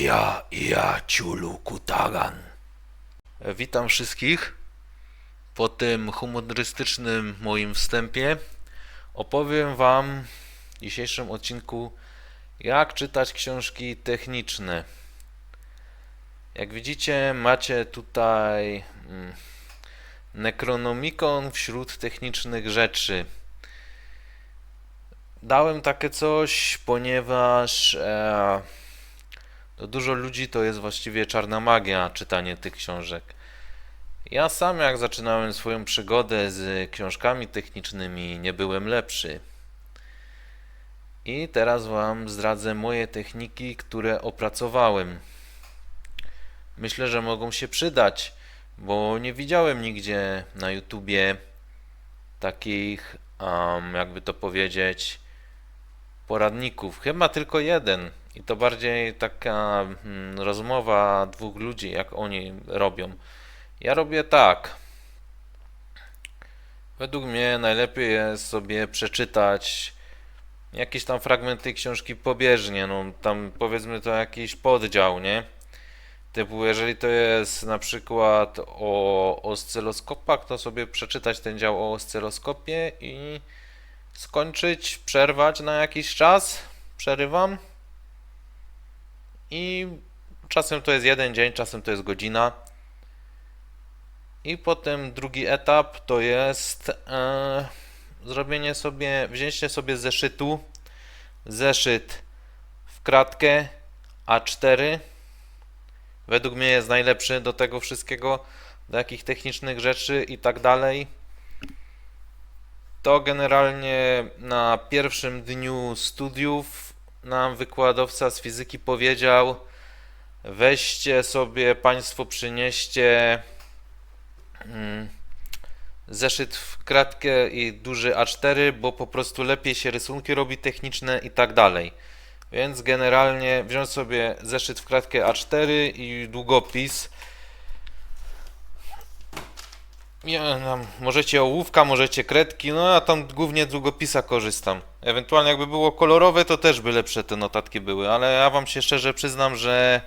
Ja, ja, ciulu kutagan. Witam wszystkich. Po tym humorystycznym moim wstępie opowiem Wam w dzisiejszym odcinku, jak czytać książki techniczne. Jak widzicie, macie tutaj mm, Necronomicon wśród technicznych rzeczy. Dałem takie coś, ponieważ e, to dużo ludzi to jest właściwie czarna magia czytanie tych książek. Ja sam jak zaczynałem swoją przygodę z książkami technicznymi nie byłem lepszy. I teraz wam zdradzę moje techniki, które opracowałem. Myślę, że mogą się przydać, bo nie widziałem nigdzie na YouTubie takich, um, jakby to powiedzieć, poradników. Chyba tylko jeden. I to bardziej taka mm, rozmowa dwóch ludzi, jak oni robią. Ja robię tak. Według mnie najlepiej jest sobie przeczytać jakieś tam fragmenty książki pobieżnie, no tam powiedzmy to jakiś poddział, nie? Typu, jeżeli to jest na przykład o oscyloskopach, to sobie przeczytać ten dział o oscyloskopie i skończyć, przerwać na jakiś czas. Przerywam. I czasem to jest jeden dzień, czasem to jest godzina. I potem drugi etap to jest e, zrobienie sobie, wzięcie sobie zeszytu, zeszyt w kratkę A4. Według mnie jest najlepszy do tego wszystkiego, do jakich technicznych rzeczy i tak dalej. To generalnie na pierwszym dniu studiów nam wykładowca z fizyki powiedział: weźcie sobie Państwo, przynieście mm, zeszyt w kratkę i duży A4, bo po prostu lepiej się rysunki robi techniczne i tak dalej. Więc generalnie wziąć sobie zeszyt w kratkę A4 i długopis. Tam, możecie ołówka, możecie kredki, no ja tam głównie długopisa korzystam. Ewentualnie jakby było kolorowe, to też by lepsze te notatki były, ale ja wam się szczerze przyznam, że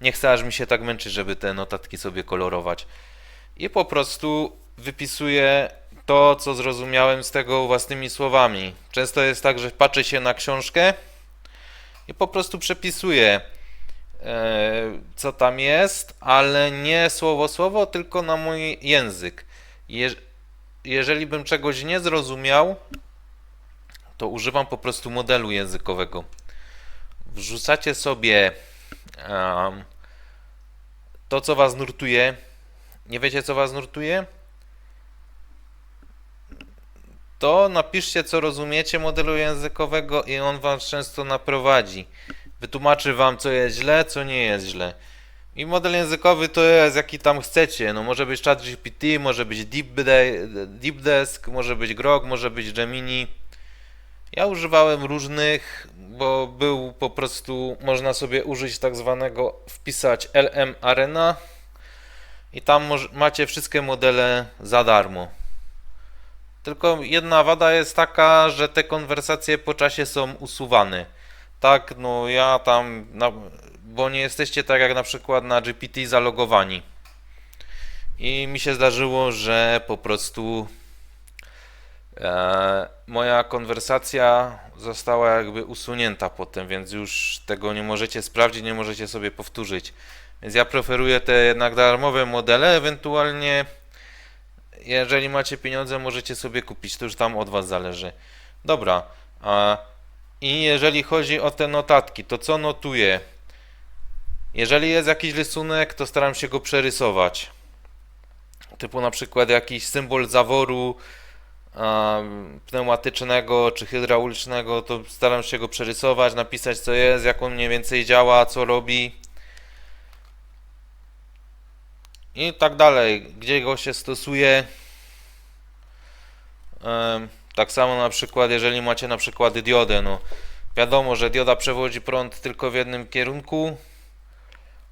nie chcę aż mi się tak męczyć, żeby te notatki sobie kolorować. I po prostu wypisuję to, co zrozumiałem z tego własnymi słowami. Często jest tak, że patrzę się na książkę i po prostu przepisuję co tam jest, ale nie słowo słowo, tylko na mój język. Je, jeżeli bym czegoś nie zrozumiał, to używam po prostu modelu językowego. Wrzucacie sobie um, to, co was nurtuje. Nie wiecie, co was nurtuje? To napiszcie, co rozumiecie modelu językowego i on was często naprowadzi. Wytłumaczy wam, co jest źle, co nie jest źle. I model językowy to jest jaki tam chcecie. No może być ChatGPT, może być DeepDesk, może być Grok, może być Gemini. Ja używałem różnych, bo był po prostu, można sobie użyć tak zwanego, wpisać LM Arena i tam macie wszystkie modele za darmo. Tylko jedna wada jest taka, że te konwersacje po czasie są usuwane. Tak, no ja tam, na, bo nie jesteście tak jak na przykład na GPT zalogowani. I mi się zdarzyło, że po prostu e, moja konwersacja została jakby usunięta potem, więc już tego nie możecie sprawdzić, nie możecie sobie powtórzyć. Więc ja preferuję te jednak darmowe modele, ewentualnie jeżeli macie pieniądze, możecie sobie kupić, to już tam od Was zależy. Dobra, a i jeżeli chodzi o te notatki, to co notuję? Jeżeli jest jakiś rysunek, to staram się go przerysować. Typu na przykład jakiś symbol zaworu um, pneumatycznego czy hydraulicznego, to staram się go przerysować, napisać co jest, jak on mniej więcej działa, co robi. I tak dalej, gdzie go się stosuje. Tak samo na przykład, jeżeli macie na przykład diodę, no wiadomo, że dioda przewodzi prąd tylko w jednym kierunku.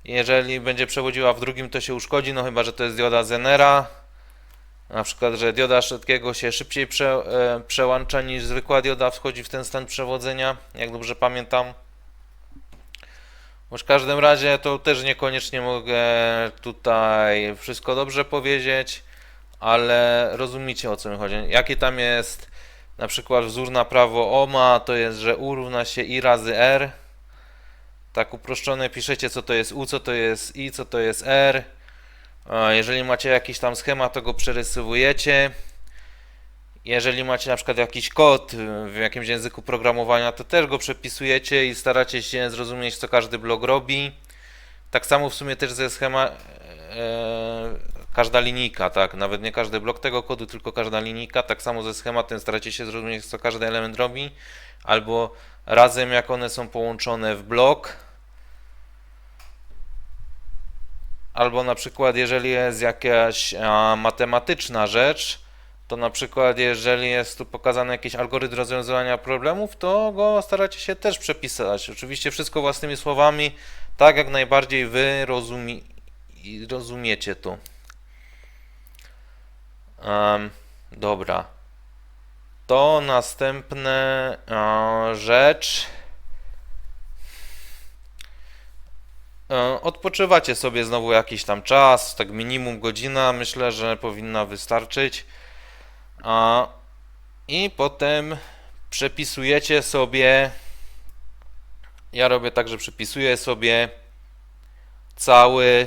Jeżeli będzie przewodziła w drugim, to się uszkodzi, no chyba, że to jest dioda Zenera. Na przykład, że dioda Szydkiego się szybciej prze, e, przełącza niż zwykła dioda wchodzi w ten stan przewodzenia, jak dobrze pamiętam. Bo w każdym razie to też niekoniecznie mogę tutaj wszystko dobrze powiedzieć, ale rozumiecie o co mi chodzi. Jaki tam jest na przykład wzór na prawo OMA, to jest, że U równa się I razy R. Tak uproszczone piszecie co to jest U, co to jest I, co to jest R. Jeżeli macie jakiś tam schemat, to go przerysowujecie. Jeżeli macie na przykład jakiś kod w jakimś języku programowania, to też go przepisujecie i staracie się zrozumieć, co każdy blok robi. Tak samo w sumie też ze schema, e, każda linijka, tak, nawet nie każdy blok tego kodu, tylko każda linijka, tak samo ze schematem staracie się zrozumieć, co każdy element robi, albo razem jak one są połączone w blok, albo na przykład jeżeli jest jakaś a, matematyczna rzecz, to na przykład jeżeli jest tu pokazany jakiś algorytm rozwiązywania problemów, to go staracie się też przepisać. Oczywiście wszystko własnymi słowami, tak jak najbardziej wy rozumiecie to. Em, dobra. To następna e, rzecz. E, Odpoczywacie sobie znowu jakiś tam czas, tak minimum godzina, myślę, że powinna wystarczyć. A, I potem przepisujecie sobie. Ja robię tak, że przepisuję sobie cały.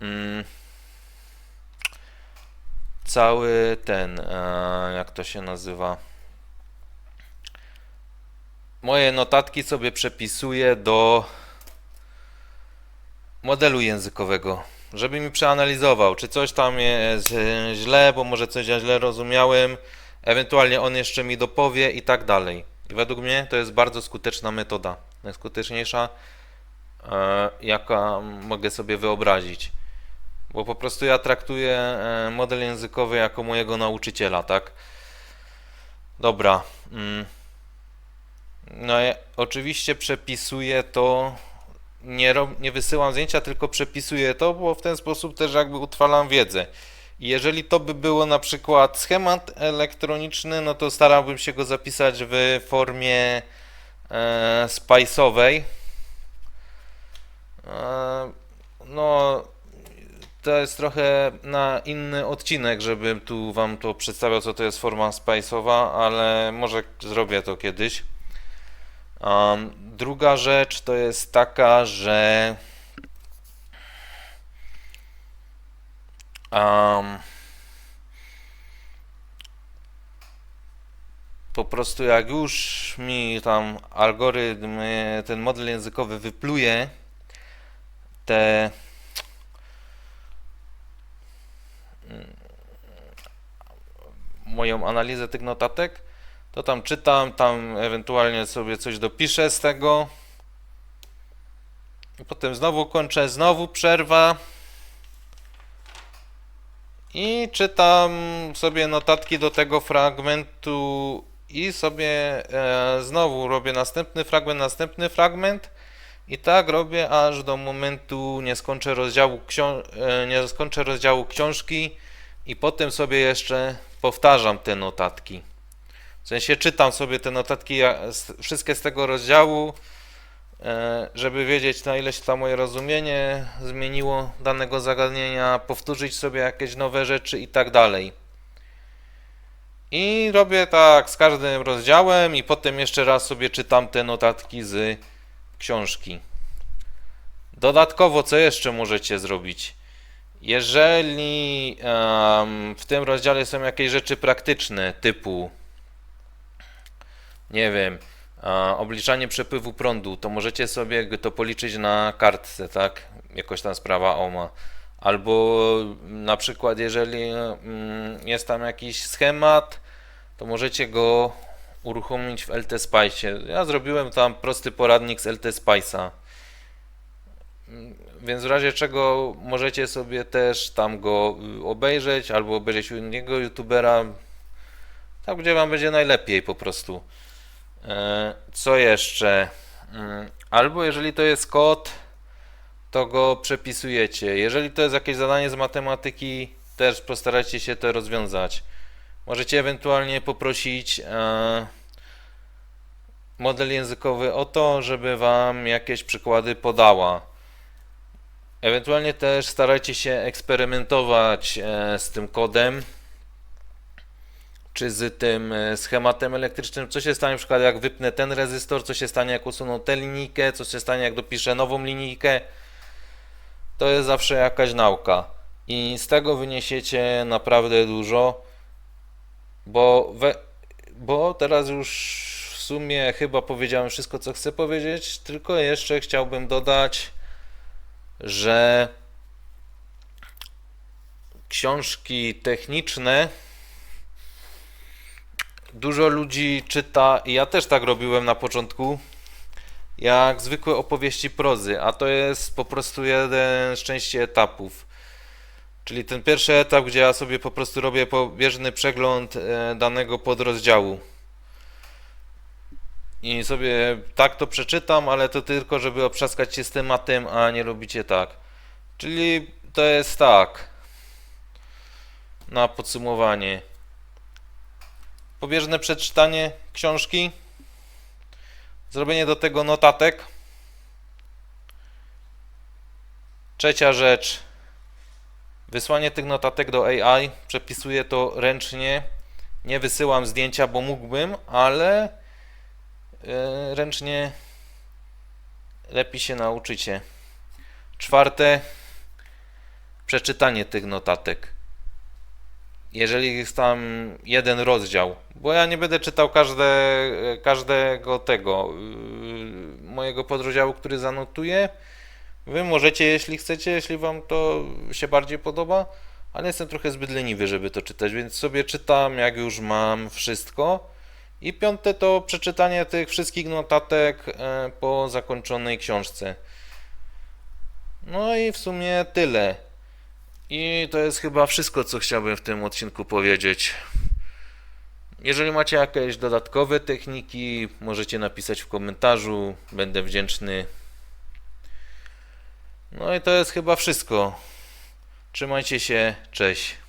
Mm, cały ten. E, jak to się nazywa? Moje notatki sobie przepisuję do modelu językowego, żeby mi przeanalizował, czy coś tam jest źle, bo może coś ja źle rozumiałem, ewentualnie on jeszcze mi dopowie i tak dalej. I według mnie to jest bardzo skuteczna metoda, najskuteczniejsza, e, jaka mogę sobie wyobrazić. Bo po prostu ja traktuję e, model językowy jako mojego nauczyciela, tak? Dobra. Mm. No ja oczywiście przepisuję to, nie, rob, nie wysyłam zdjęcia, tylko przepisuję to, bo w ten sposób też jakby utrwalam wiedzę. Jeżeli to by było na przykład schemat elektroniczny, no to starałbym się go zapisać w formie e, spice'owej. E, no, to jest trochę na inny odcinek, żebym tu wam to przedstawiał, co to jest forma spice'owa, ale może zrobię to kiedyś. Um, druga rzecz to jest taka, że um, po prostu jak już mi tam algorytm, e, ten model językowy wypluje te moją analizę tych notatek, to tam czytam, tam ewentualnie sobie coś dopiszę z tego. I potem znowu kończę, znowu przerwa. I czytam sobie notatki do tego fragmentu i sobie e, znowu robię następny fragment, następny fragment. I tak robię aż do momentu nie skończę rozdziału, e, nie skończę rozdziału książki i potem sobie jeszcze powtarzam te notatki. W sensie czytam sobie te notatki wszystkie z tego rozdziału, e, żeby wiedzieć na ile się tam moje rozumienie zmieniło danego zagadnienia, powtórzyć sobie jakieś nowe rzeczy i tak dalej. I robię tak z każdym rozdziałem i potem jeszcze raz sobie czytam te notatki z książki. Dodatkowo, co jeszcze możecie zrobić? Jeżeli em, w tym rozdziale są jakieś rzeczy praktyczne, typu nie wiem, a, obliczanie przepływu prądu, to możecie sobie to policzyć na kartce, tak? Jakoś tam sprawa OMA. Albo na przykład, jeżeli mm, jest tam jakiś schemat, to możecie go uruchomić w LT Spice. Ja zrobiłem tam prosty poradnik z LT Spice'a. Więc w razie czego możecie sobie też tam go y, obejrzeć, albo obejrzeć u innego youtubera, tam gdzie wam będzie najlepiej po prostu. E, Co jeszcze? Mm, Albo jeżeli to jest kod, to go przepisujecie. Jeżeli to jest jakieś zadanie z matematyki, też postarajcie się to rozwiązać. Możecie ewentualnie poprosić e, model językowy o to, żeby Wam jakieś przykłady podała. Ewentualnie też starajcie się eksperymentować e, z tym kodem, czy z tym e, schematem elektrycznym. Co się stanie na przykład jak wypnę ten rezystor, co się stanie jak usuną tę linijkę, co się stanie jak dopiszę nową linijkę. To jest zawsze jakaś nauka. I z tego wyniesiecie naprawdę dużo, bo, we, bo teraz już w sumie chyba powiedziałem wszystko, co chcę powiedzieć, tylko jeszcze chciałbym dodać, że książki techniczne dużo ludzi czyta, i ja też tak robiłem na początku, jak zwykłe opowieści prozy, a to jest po prostu jeden z części etapów. Czyli ten pierwszy etap, gdzie ja sobie po prostu robię pobieżny przegląd e, danego podrozdziału. I sobie tak to przeczytam, ale to tylko, żeby oprzaskać się z tematem, a nie robicie tak. Czyli to jest tak. Na podsumowanie. Pobieżne przeczytanie książki. Zrobienie do tego notatek. Trzecia rzecz. Wysłanie tych notatek do AI. Przepisuję to ręcznie. Nie wysyłam zdjęcia, bo mógłbym, ale ręcznie lepiej się nauczycie. Czwarte. Przeczytanie tych notatek. Jeżeli jest tam jeden rozdział, bo ja nie będę czytał każde, każdego tego yy, mojego podrozdziału, który zanotuję. Wy możecie, jeśli chcecie, jeśli wam to się bardziej podoba, ale jestem trochę zbyt leniwy, żeby to czytać, więc sobie czytam, jak już mam wszystko. I piąte to przeczytanie tych wszystkich notatek e, po zakończonej książce. No i w sumie tyle. I to jest chyba wszystko, co chciałbym w tym odcinku powiedzieć. Jeżeli macie jakieś dodatkowe techniki, możecie napisać w komentarzu. Będę wdzięczny. No i to jest chyba wszystko. Trzymajcie się, cześć.